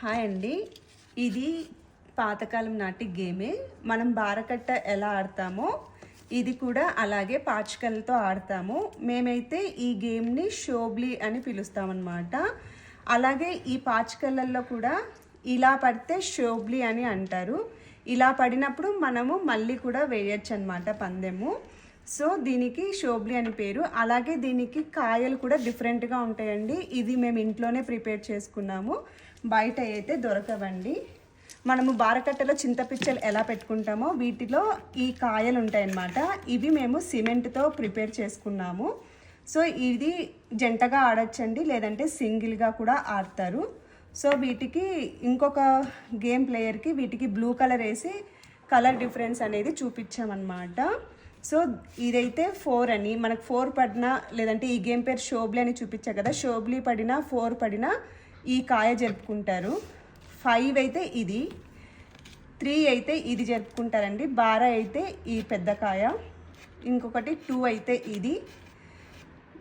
Hi అండి. ఇది పాతకాలం నాటి గేమే. మనం బారకట్ట ఎలా ఆడతామో ఇది కూడా అలాగే పాచికలతో ఆడతాము. మేమైతే ఈ గేమ్ని షోబ్లీ అని పిలుస్తామన్నమాట. అలాగే ఈ పాచికలల్లో కూడా ఇలా పడితే షోబ్లీ అని అంటారు. ఇలా పడినప్పుడు మనము మళ్ళీ కూడా వేయచ్చు అనమాట పందెము. సో దీనికి షోబ్లీ అని పేరు. అలాగే దీనికి కాయలు కూడా డిఫరెంట్గా ఉంటాయండి. ఇది మేము ఇంట్లోనే ప్రిపేర్ చేసుకున్నాము. బయట అయితే దొరకవండి. మనము బారకట్టలో చింతపిచ్చలు ఎలా పెట్టుకుంటామో వీటిలో ఈ కాయలు ఉంటాయన్నమాట. ఇవి మేము సిమెంట్తో ప్రిపేర్ చేసుకున్నాము. సో ఇది జంటగా ఆడొచ్చండి లేదంటే సింగిల్గా కూడా ఆడతారు. సో వీటికి ఇంకొక గేమ్ ప్లేయర్కి వీటికి బ్లూ కలర్ వేసి కలర్ డిఫరెన్స్ అనేది చూపించామన్నమాట. సో ఇదైతే ఫోర్ అని. మనకు ఫోర్ పడినా లేదంటే ఈ గేమ్ పేరు షోబ్లీ అని చూపించా కదా. షోబ్లీ పడినా ఫోర్ పడినా ఈ కాయ జరుపుకుంటారు. ఫైవ్ అయితే ఇది. త్రీ అయితే ఇది జరుపుకుంటారండి. బారా అయితే ఈ పెద్ద కాయ. ఇంకొకటి టూ అయితే ఇది.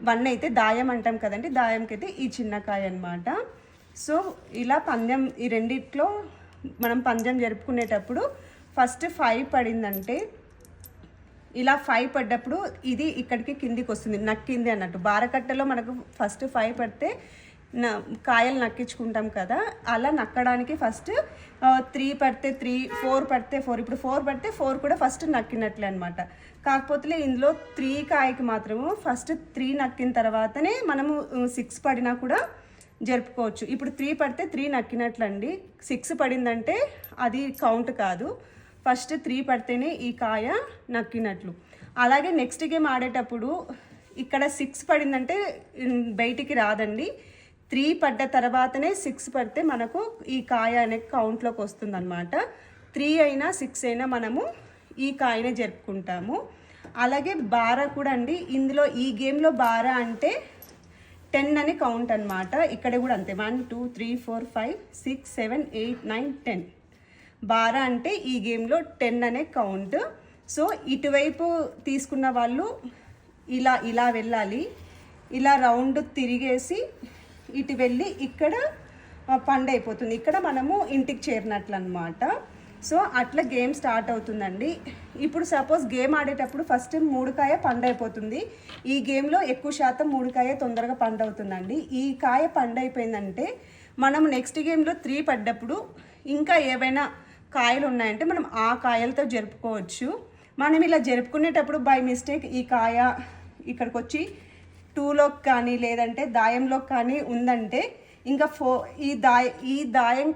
వన్ అయితే దాయం అంటాం కదండి. దాయంకి అయితే ఈ చిన్న కాయ అనమాట సో ఇలా పందెం ఈ రెండిట్లో మనం పందెం జరుపుకునేటప్పుడు ఫస్ట్ ఫైవ్ పడిందంటే ఇలా ఫైవ్ పడ్డప్పుడు ఇది ఇక్కడికి కిందికి వస్తుంది నక్కింది అన్నట్టు. బారకట్టలో మనకు ఫస్ట్ ఫైవ్ పడితే కాయలు నక్కించుకుంటాం కదా అలా నక్కడానికి ఫస్ట్ త్రీ పడితే త్రీ ఫోర్ పడితే ఫోర్ ఇప్పుడు ఫోర్ పడితే ఫోర్ కూడా ఫస్ట్ నక్కినట్లే అనమాట కాకపోతే ఇందులో త్రీ కాయకి మాత్రము ఫస్ట్ త్రీ నక్కిన తర్వాతనే మనము సిక్స్ పడినా కూడా జరుపుకోవచ్చు. ఇప్పుడు త్రీ పడితే త్రీ నక్కినట్లండి. సిక్స్ పడిందంటే అది కౌంట్ కాదు. ఫస్ట్ త్రీ పడితేనే ఈ కాయ నక్కినట్లు. అలాగే నెక్స్ట్ గేమ్ ఆడేటప్పుడు ఇక్కడ సిక్స్ పడిందంటే బయటికి రాదండి. త్రీ పడ్డ తర్వాతనే సిక్స్ పడితే మనకు ఈ కాయ అనే కౌంట్లోకి వస్తుందన్నమాట. త్రీ అయినా సిక్స్ అయినా మనము ఈ కాయనే జరుపుకుంటాము. అలాగే బారా కూడా అండి. ఇందులో ఈ గేమ్లో బారా అంటే టెన్ అని కౌంట్ అనమాట ఇక్కడ కూడా అంతే. One two three four five six seven eight nine ten. బారా అంటే ఈ గేమ్లో టెన్ అనే కౌంట్. సో ఇటువైపు తీసుకున్న వాళ్ళు ఇలా ఇలా వెళ్ళాలి. ఇలా రౌండ్ తిరిగేసి ఇటు వెళ్ళి ఇక్కడ ఆ, పండు అయిపోతుంది. ఇక్కడ మనము ఇంటికి చేరినట్లు అనమాట సో అట్లా గేమ్ స్టార్ట్ అవుతుందండి. ఇప్పుడు సపోజ్ గేమ్ ఆడేటప్పుడు ఫస్ట్ మూడుకాయ పండైపోతుంది ఈ గేమ్లో ఎక్కువ శాతం మూడుకాయ తొందరగా పండవుతుందండి ఈ కాయ పండైపోయిందంటే మనం నెక్స్ట్ గేమ్లో త్రీ పడ్డప్పుడు ఇంకా ఏవైనా కాయలు ఉన్నాయంటే మనం ఆ కాయలతో జరుపుకోవచ్చు. మనం ఇలా జరుపుకునేటప్పుడు బై మిస్టేక్ ఈ కాయ ఇక్కడికి వచ్చి టూలోకి కానీ లేదంటే దాయంలోకి కానీ ఉందంటే ఇంకా ఫో ఈ దాయ ఈ దాయం